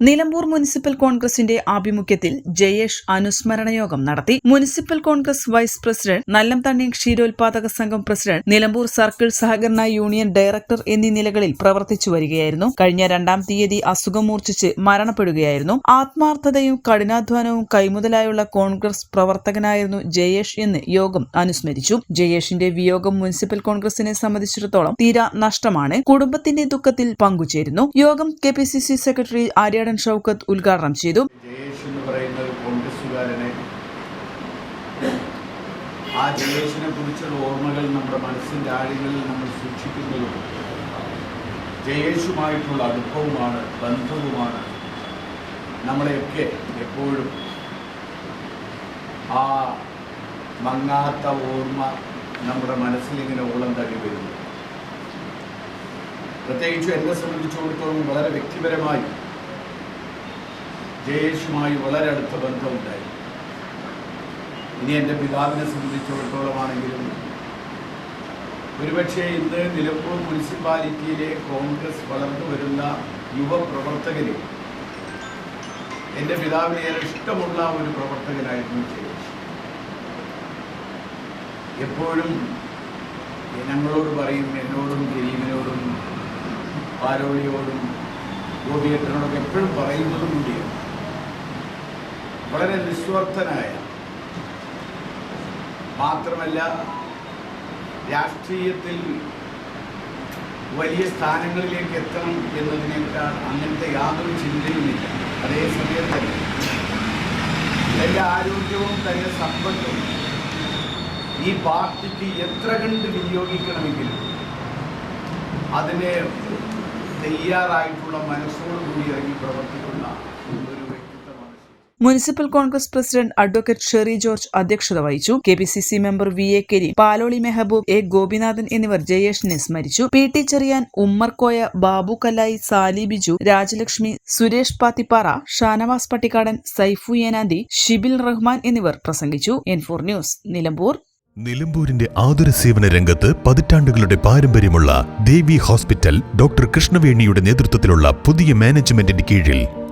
Nilambur municipal കോൺഗ്രസിന്റെ ആഭിമുഖ്യത്തിൽ ജയേഷ് അനുസ്മരണ യോഗം നടത്തി. Municipal Congress vice president Nallamthanni ക്ഷീരോത്പാദക സംഘം പ്രസിഡന്റ് നിലമ്പൂർ സർക്കിൾ സഹകരണ യൂണിയൻ ഡയറക്ടർ എന്നീ നിലകളിൽ പ്രവർത്തിച്ചു വരികയായിരുന്നു. കഴിഞ്ഞ രണ്ടാം തീയതി അസുഖം മൂർച്ഛിച്ച് മരണപ്പെടുകയായിരുന്നു. ആത്മാർത്ഥതയും കഠിനാധ്വാനവും കൈമുതലായുള്ള കോൺഗ്രസ് പ്രവർത്തകനായിരുന്നു ജയേഷ് എന്ന് യോഗം അനുസ്മരിച്ചു. ജയേഷിന്റെ വിയോഗം മുനിസിപ്പൽ കോൺഗ്രസിനെ സംബന്ധിച്ചിടത്തോളം തീരാ നഷ്ടമാണ്. കുടുംബത്തിന്റെ ദുഃഖത്തിൽ പങ്കുചേരുന്നു. യോഗം K secretary C Aryadan Shoukath ഉദ്ഘാടനം ചെയ്തു. ആ ജയേഷിനെ കുറിച്ചുള്ള ഓർമ്മകൾ നമ്മുടെ മനസ്സിന്റെ ആഴങ്ങളിൽ നമ്മൾ സൂക്ഷിക്കുന്നതും ജയേഷുമായിട്ടുള്ള അടുപ്പവുമാണ് ബന്ധവുമാണ് നമ്മളെയൊക്കെ എപ്പോഴും ആ മങ്ങാത്ത ഓർമ്മ നമ്മുടെ മനസ്സിലിങ്ങനെ ഓളം തള്ളി വരുന്നു. പ്രത്യേകിച്ചും എന്നെ സംബന്ധിച്ചിടത്തോളം വളരെ വ്യക്തിപരമായി ജയേഷുമായി വളരെ അടുത്ത ബന്ധമുണ്ടായി. ഇനി എന്റെ പിതാവിനെ സംബന്ധിച്ചിടത്തോളമാണെങ്കിലും ഒരുപക്ഷെ ഇന്ന് നിലമ്പൂർ മുനിസിപ്പാലിറ്റിയിലെ കോൺഗ്രസ് വളർന്നു വരുന്ന യുവപ്രവർത്തകന് എന്റെ പിതാവിന് ഏറെ ഇഷ്ടമുള്ള ഒരു പ്രവർത്തകനായിരുന്നു ജയേഷ്. എപ്പോഴും ഞങ്ങളോട് പറയും എന്നോടും ഗരീബിനോടും പാരോളിയോടും ഗോപിയേട്ടനോടൊക്കെ എപ്പോഴും പറയുന്നതും കൂടിയാണ്. വളരെ നിസ്വാർത്ഥനായ മാത്രമല്ല രാഷ്ട്രീയത്തിൽ വലിയ സ്ഥാനങ്ങളിലേക്ക് എത്തണം എന്നതിനേക്കാൾ അങ്ങനത്തെ യാതൊരു ചിന്തയുമില്ല. അതേസമയം തന്നെ തന്റെ ആരോഗ്യവും തന്റെ സമ്പത്തും ഈ പാർട്ടിക്ക് എത്ര കണ്ട് വിനിയോഗിക്കണമെങ്കിലും അതിനെ തയ്യാറായിട്ടുള്ള മനസ്സോടുകൂടി ഇറങ്ങി പ്രവർത്തിക്കുന്ന ഒരു municipal Congress president advocate Sherry George അധ്യക്ഷത വഹിച്ചു. K P C C member V A Kareem Paloli Mehboob A Gopinathan എന്നിവർ ജയേഷിനെ സ്മരിച്ചു പി ടി ചെറിയാൻ ഉമ്മർകോയ ബാബു കലായി സാലി ബിജു രാജലക്ഷ്മി സുരേഷ് പാത്തിപ്പാറ ഷാനവാസ് പട്ടിക്കാടൻ സൈഫു ഏനാന്തി ഷിബിൽ റഹ്മാൻ എന്നിവർ പ്രസംഗിച്ചു. N four news Nilambur. നിലമ്പൂരിന്റെ ആതുര സേവന രംഗത്ത് പതിറ്റാണ്ടുകളുടെ പാരമ്പര്യമുള്ള ദേവി ഹോസ്പിറ്റൽ ഡോക്ടർ കൃഷ്ണവേണിയുടെ നേതൃത്വത്തിലുള്ള പുതിയ മാനേജ്മെന്റിന് കീഴിൽ